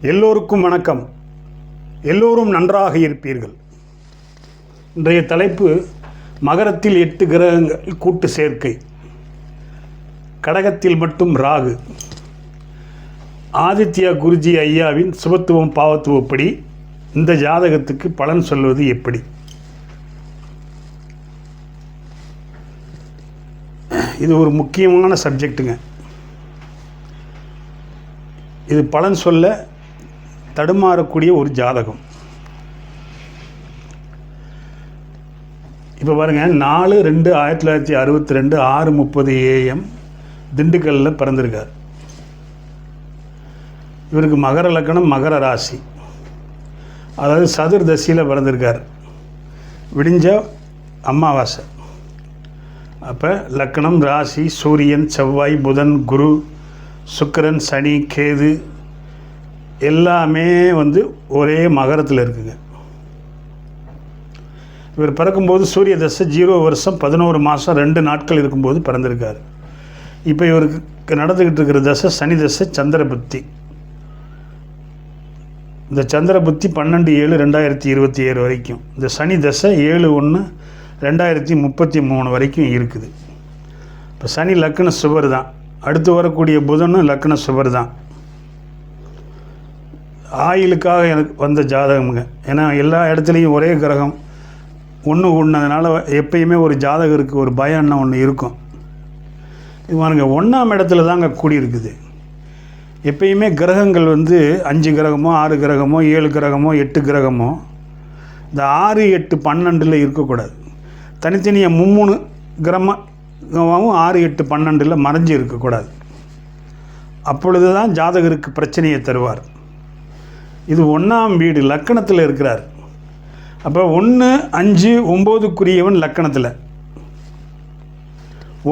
எல்லோருக்கும் வணக்கம். எல்லோரும் நன்றாக இருப்பீர்கள். இன்றைய தலைப்பு மகரத்தில் எட்டு கிரகங்கள் கூட்டு சேர்க்கை. கடகத்தில் மட்டும் ராகு. ஆதித்யா குருஜி ஐயாவின் சுபத்துவம் பாவத்துவப்படி இந்த ஜாதகத்துக்கு பலன் சொல்வது எப்படி? இது ஒரு முக்கியமான சப்ஜெக்ட்டுங்க. இது பலன் சொல்ல தடுமாறக்கூடிய ஒரு ஜாதகம். இப்போ பாருங்க நாலு ரெண்டு ஆயிரத்தி தொள்ளாயிரத்தி அறுபத்தி ரெண்டு ஆறு முப்பது ஏஎம் திண்டுக்கல்லில் பிறந்திருக்கார். இவருக்கு மகர லக்கணம் மகர ராசி. அதாவது சதுர்தசியில் பிறந்திருக்கார். விடிஞ்ச அமாவாசை. அப்போ லக்கணம் ராசி சூரியன் செவ்வாய் புதன் குரு சுக்கரன் சனி கேது எல்லாமே வந்து ஒரே மகரத்தில் இருக்குங்க. இவர் பிறக்கும்போது சூரிய தசை ஜீரோ வருஷம் பதினோரு மாதம் ரெண்டு நாட்கள் இருக்கும்போது பிறந்திருக்கார். இப்போ இவருக்கு நடந்துக்கிட்டு இருக்கிற தசை சனி தசை சந்திர புத்தி. இந்த சந்திர புத்தி பன்னெண்டு ஏழு ரெண்டாயிரத்தி இருபத்தி ஏழு வரைக்கும். இந்த சனி தசை ஏழு ஒன்று ரெண்டாயிரத்தி முப்பத்தி மூணு வரைக்கும் இருக்குது. இப்போ சனி லக்ன சுவர் தான். அடுத்து வரக்கூடிய புதனும் லக்ன சுவர் தான். ஆயிலுக்காக எனக்கு வந்த ஜாதகமுங்க. ஏன்னா எல்லா இடத்துலையும் ஒரே கிரகம். ஒன்று ஒன்றதுனால எப்பயுமே ஒரு ஜாதகருக்கு ஒரு பயம்னா ஒன்று இருக்கும். இது பாருங்க ஒன்றாம் இடத்துல தாங்க கூடியிருக்குது எப்பயுமே கிரகங்கள் வந்து அஞ்சு கிரகமோ ஆறு கிரகமோ ஏழு கிரகமோ எட்டு கிரகமோ இந்த ஆறு எட்டு பன்னெண்டில் இருக்கக்கூடாது. தனித்தனியாக மும்மூணு கிரமமாகவும் ஆறு எட்டு பன்னெண்டில் மறைஞ்சு இருக்கக்கூடாது. அப்பொழுது தான் ஜாதகருக்கு பிரச்சனையை தருவார். இது ஒன்றாம் வீடு லக்கணத்தில் இருக்கிறார். அப்போ ஒன்று அஞ்சு ஒம்போதுக்குரியவன் லக்கணத்தில்.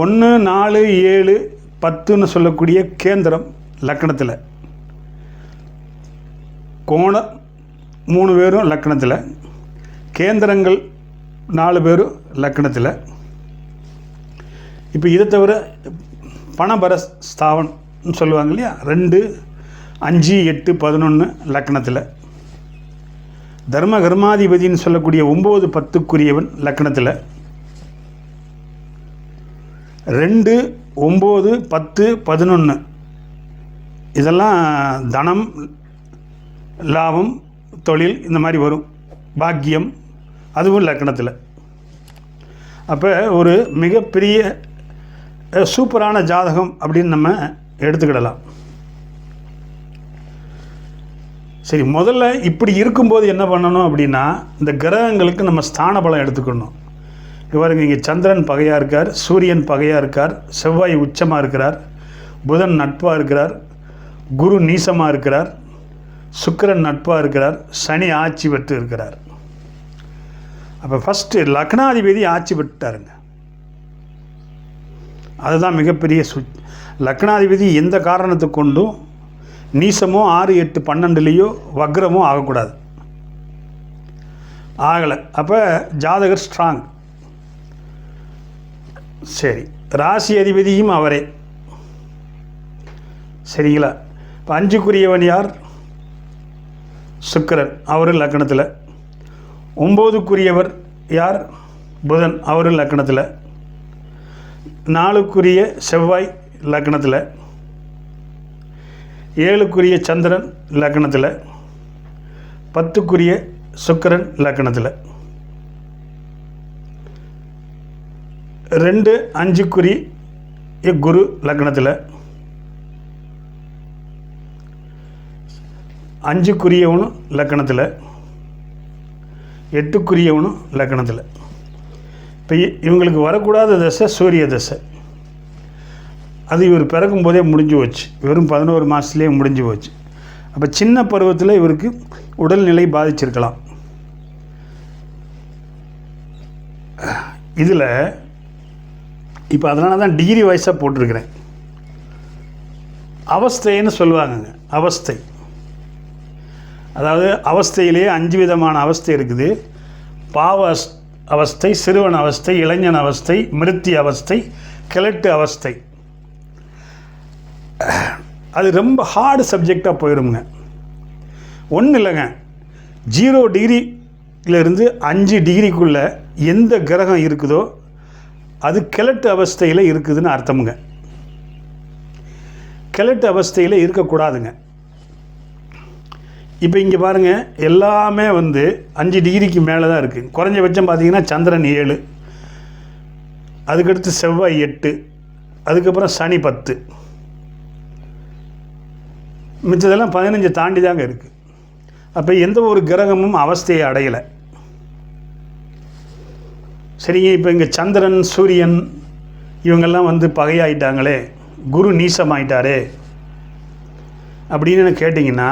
ஒன்று நாலு ஏழு பத்துன்னு சொல்லக்கூடிய கேந்திரம் லக்கணத்தில். கோணம் மூணு பேரும் லக்கணத்தில். கேந்திரங்கள் நாலு பேரும் லக்கணத்தில். இப்போ இதை தவிர பணபர ஸ்தாவன் சொல்லுவாங்க இல்லையா? ரெண்டு அஞ்சு எட்டு பதினொன்று லக்கணத்தில். தர்ம கர்மாதிபதின்னு சொல்லக்கூடிய ஒம்பது பத்துக்குரியவன் லக்கணத்தில். ரெண்டு ஒம்பது பத்து பதினொன்று இதெல்லாம் தனம் லாபம் தொழில் இந்த மாதிரி வரும். பாக்கியம் அதுவும் லக்கணத்தில். அப்போ ஒரு மிகப்பெரிய சூப்பரான ஜாதகம் அப்படின்னு நம்ம எடுத்துக்கிடலாம். சரி முதல்ல இப்படி இருக்கும்போது என்ன பண்ணணும் அப்படின்னா இந்த கிரகங்களுக்கு நம்ம ஸ்தான பலம் எடுத்துக்கணும் இவருங்க இங்கே சந்திரன் பகையாக இருக்கார் சூரியன் பகையாக இருக்கார் செவ்வாய் உச்சமாக இருக்கிறார் புதன் நட்பாக இருக்கிறார் குரு நீசமாக இருக்கிறார் சுக்கிரன் நட்பாக இருக்கிறார் சனி ஆட்சி பெற்று இருக்கிறார். அப்போ ஃபஸ்ட்டு லக்னாதிபதி ஆட்சி பெற்றுட்டாருங்க அதுதான் மிகப்பெரிய சு லக்னாதிபதி எந்த காரணத்தை கொண்டும் நீசமோ ஆறு எட்டு பன்னெண்டுலேயோ வக்ரமோ ஆகக்கூடாது. ஆகலை. அப்போ ஜாதகர் ஸ்ட்ராங் சரி. ராசி அதிபதியும் அவரே. சரிங்களா? இப்போ அஞ்சுக்குரியவன் யார்? சுக்கிரன் அவர் லக்கணத்தில். ஒம்போதுக்குரியவர் யார்? புதன் அவர் லக்கணத்தில். நாலுக்குரிய செவ்வாய் லக்கணத்தில். ஏழுக்குரிய சந்திரன் லக்கணத்தில் பத்துக்குரிய சுக்கரன் லக்கணத்தில் ரெண்டு அஞ்சுக்குரிய குரு லக்கணத்தில் அஞ்சுக்குரியவனும் லக்கணத்தில் எட்டுக்குரியவனும் லக்கணத்தில் இப்போ இவங்களுக்கு வரக்கூடாத தசை சூரிய தசை. அது இவர் பிறக்கும் போதே முடிஞ்சு போச்சு. வெறும் பதினோரு மாதத்துலேயே முடிஞ்சு போச்சு. அப்போ சின்ன பருவத்தில் இவருக்கு உடல்நிலை பாதிச்சிருக்கலாம். இதில் இப்போ அதனால தான் டிகிரி வைஸாக போட்டிருக்கிறேன். அவஸ்தைன்னு சொல்லுவாங்கங்க. அவஸ்தை. அதாவது அவஸ்தையிலேயே அஞ்சு விதமான அவஸ்தை இருக்குது. பாவ அவஸ்தை சிறுவன் அவஸ்தை இளைஞன் அவஸ்தை மிருத்தி அவஸ்தை கிழட்டு அவஸ்தை. அது ரொம்ப ஹார்டு சப்ஜெக்டாக போயிடுங்க ஒன்றும் இல்லைங்க. ஜீரோ டிகிரியிலிருந்து அஞ்சு டிகிரிக்குள்ளே எந்த கிரகம் இருக்குதோ அது கிழட்டு அவஸ்தையில் இருக்குதுன்னு அர்த்தமுங்க. கிழட்டு அவஸ்தையில் இருக்கக்கூடாதுங்க. இப்போ இங்கே பாருங்கள் எல்லாமே வந்து அஞ்சு டிகிரிக்கு மேலே தான் இருக்குது குறைஞ்சபட்சம் பார்த்தீங்கன்னா சந்திரன் ஏழு அதுக்கடுத்து செவ்வாய் எட்டு அதுக்கப்புறம் சனி பத்து. மிச்சதெல்லாம் பதினஞ்சு தாண்டி தாங்க இருக்குது அப்போ எந்த ஒரு கிரகமும் அவஸ்தையை அடையலை. சரிங்க இப்போ இங்கே சந்திரன் சூரியன் இவங்கெல்லாம் வந்து பகையாயிட்டாங்களே குரு நீசமாயிட்டாரே அப்படின்னு கேட்டிங்கன்னா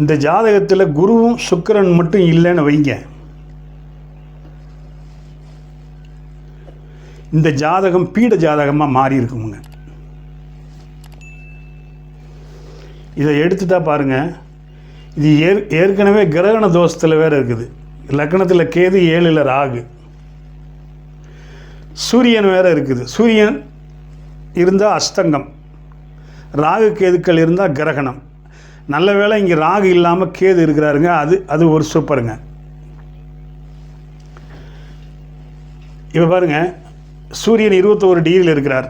இந்த ஜாதகத்தில் குருவும் சுக்கிரன் மட்டும் இல்லைன்னு வைங்க. இந்த ஜாதகம் பீட ஜாதகமாக மாறி இருக்குமுங்க இதை எடுத்துட்டா பாருங்க. இது ஏற் ஏற்கனவே கிரகண தோஷத்தில் வேறு இருக்குது. லக்னத்தில் கேது ஏழில் ராகு. சூரியன் வேறு இருக்குது. சூரியன் இருந்தால் அஸ்தங்கம் ராகு கேதுக்கள் இருந்தால் கிரகணம். நல்ல வேளை இங்கே ராகு இல்லாமல் கேது இருக்கிறாருங்க. அது அது ஒரு சூப்பருங்க. இப்போ பாருங்க. சூரியன் இருபத்தோரு டிகிரியில் இருக்கிறார்.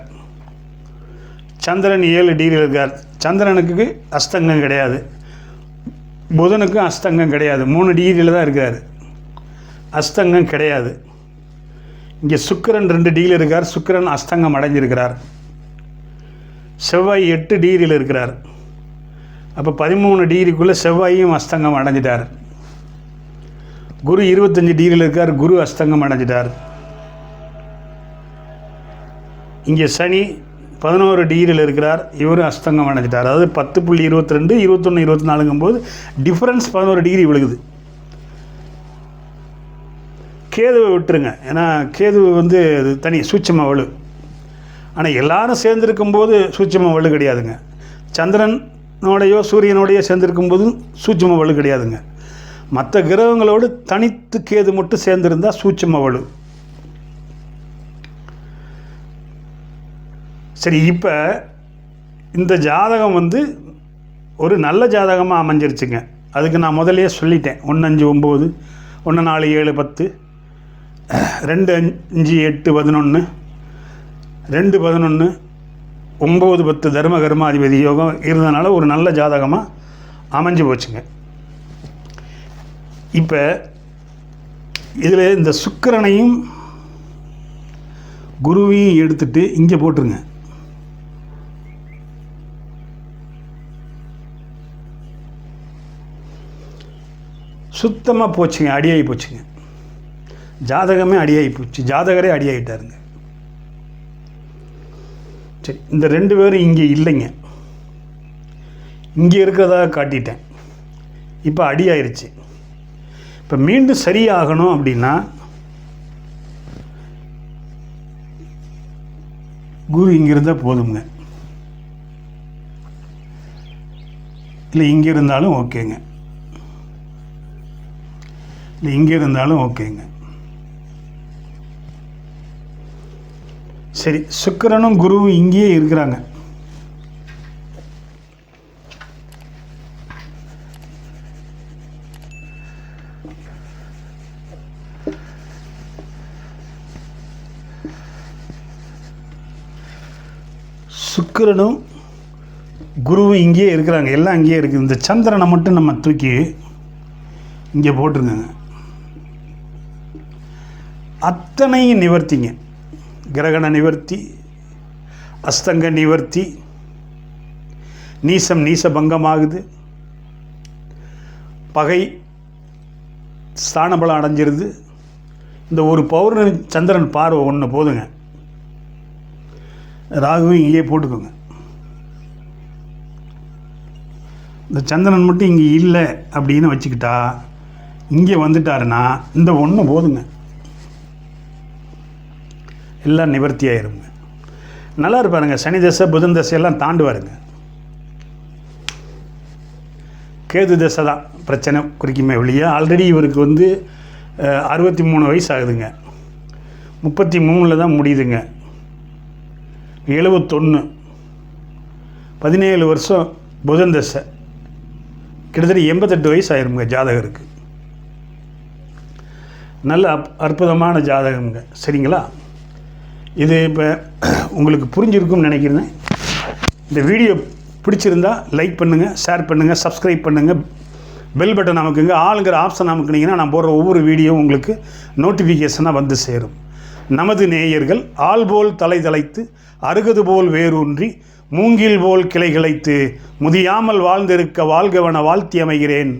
சந்திரன் ஏழு டிகிரியில் இருக்கார். சந்திரனுக்கு அஸ்தங்கம் கிடையாது. புதனுக்கும் அஸ்தங்கம் கிடையாது. மூணு டிகிரியில் தான் இருக்கார். அஸ்தங்கம் கிடையாது. இங்கே சுக்கிரன் ரெண்டு டிகிரியில் இருக்கார். சுக்கிரன் அஸ்தங்கம் அடைஞ்சிருக்கிறார். செவ்வாய் எட்டு டிகிரியில் இருக்கிறார். அப்போ பதிமூணு டிகிரிக்குள்ளே செவ்வாயும் அஸ்தங்கம் அடைஞ்சிட்டார். குரு இருபத்தஞ்சி டிகிரியில் இருக்கார். குரு அஸ்தங்கம் அடைஞ்சிட்டார். இங்கே சனி பதினோரு டிகிரியில் இருக்கிறார். இவரும் அஸ்தங்கம் அடைஞ்சிட்டார். அதாவது பத்து புள்ளி இருபத்தி ரெண்டு இருபத்தொன்று இருபத்தி நாலுங்கும் போது டிஃப்ரென்ஸ் பதினோரு டிகிரி விழுகுது. கேதுவை விட்டுருங்க. ஏன்னா கேது வந்து அது தனி சூட்சம வலு. ஆனால் எல்லாரும் சேர்ந்துருக்கும் போது சூட்சம வலு கிடையாதுங்க. சந்திரனோடையோ சூரியனோடையோ சேர்ந்துருக்கும் போதும் சூட்சம வலு கிடையாதுங்க. மற்ற கிரகங்களோடு தனித்து கேது மட்டும் சேர்ந்துருந்தால் சூட்சம வலு. சரி இப்போ இந்த ஜாதகம் வந்து ஒரு நல்ல ஜாதகமாக அமைஞ்சிருச்சுங்க. அதுக்கு நான் முதலே சொல்லிட்டேன். ஒன்று அஞ்சு ஒம்பது ஒன்று நாலு ஏழு பத்து ரெண்டு அஞ்சு எட்டு பதினொன்று ரெண்டு பதினொன்று ஒம்பது பத்து தர்ம கர்மாதிபதி யோகம் இருந்தனால ஒரு நல்ல ஜாதகமாக அமைஞ்சு போச்சுங்க. இப்போ இதில் இந்த சுக்கரனையும் குருவையும் எடுத்துகிட்டு இங்கே போட்டுருங்க. சுத்தமாக போச்சுங்க அடியாகி போச்சுங்க. ஜாதகமே அடியாகி போச்சு ஜாதகரே அடியாகிட்டாருங்க சரி இந்த ரெண்டு பேரும் இங்கே இல்லைங்க. இங்கே இருக்கிறதாக காட்டிட்டேன். இப்போ அடியாயிருச்சு. இப்போ மீண்டும் சரியாகணும் அப்படின்னா குரு இங்கே இருந்தால் போதுங்க இல்லை இங்கே இருந்தாலும் ஓகேங்க. இல்லை இங்கே இருந்தாலும் ஓகேங்க. சரி சுக்கிரனும் குருவும் இங்கேயே இருக்கிறாங்க. சுக்கிரனும் குருவும் இங்கேயே இருக்கிறாங்க. எல்லாம் இங்கேயே இருக்குது இந்த சந்திரனை மட்டும் நம்ம தூக்கி இங்கே போட்டிருங்க. அத்தனையும் நிவர்த்திங்க. கிரகண நிவர்த்தி அஸ்தங்க நிவர்த்தி நீசம் நீச பங்கமாகுது பகை ஸ்தானபலம் அடைஞ்சிருது. இந்த ஒரு பௌர்ணமி சந்திரன் பார்வை ஒன்று போதுங்க. ராகுவும் இங்கேயே போட்டுக்கோங்க. இந்த சந்திரன் மட்டும் இங்கே இல்லை அப்படின்னு வச்சுக்கிட்டா இங்கே வந்துட்டாருன்னா இந்த ஒன்று போதுங்க. எல்லாம் நிவர்த்தி ஆயிருங்க. நல்லா இருப்பாருங்க. சனி தசை புதன் தசையெல்லாம் தாண்டுவாருங்க. கேது தசை தான் பிரச்சனை குறிக்குமே ஒழிய ஆல்ரெடி இவருக்கு வந்து அறுபத்தி மூணு வயசு ஆகுதுங்க. முப்பத்தி மூணில் தான் முடியுதுங்க. எழுபத்தொன்று பதினேழு வருஷம் புதன் தசை. கிட்டத்தட்ட எண்பத்தெட்டு வயசு ஆயிருமுங்க ஜாதகருக்கு. நல்ல அப் அற்புதமான ஜாதகம்ங்க சரிங்களா? இது இப்போ உங்களுக்கு புரிஞ்சிருக்கும்னு நினைக்கிறேன். இந்த வீடியோ பிடிச்சிருந்தா லைக் பண்ணுங்கள் ஷேர் பண்ணுங்கள் சப்ஸ்கிரைப் பண்ணுங்கள் பெல் பட்டன் நமக்குங்க ஆளுங்கிற ஆப்ஷன் அமுக்குனீங்கன்னா நான் போடுற ஒவ்வொரு வீடியோ உங்களுக்கு நோட்டிஃபிகேஷனாக வந்து சேரும். நமது நேயர்கள் ஆள் போல் தலை தலைத்து அருகது போல் வேரூன்றி மூங்கில் போல் கிளை கிளைத்து முதியாமல் வாழ்ந்திருக்க வாழ்கவன வாழ்த்தி அமைகிறேன்.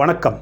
வணக்கம்.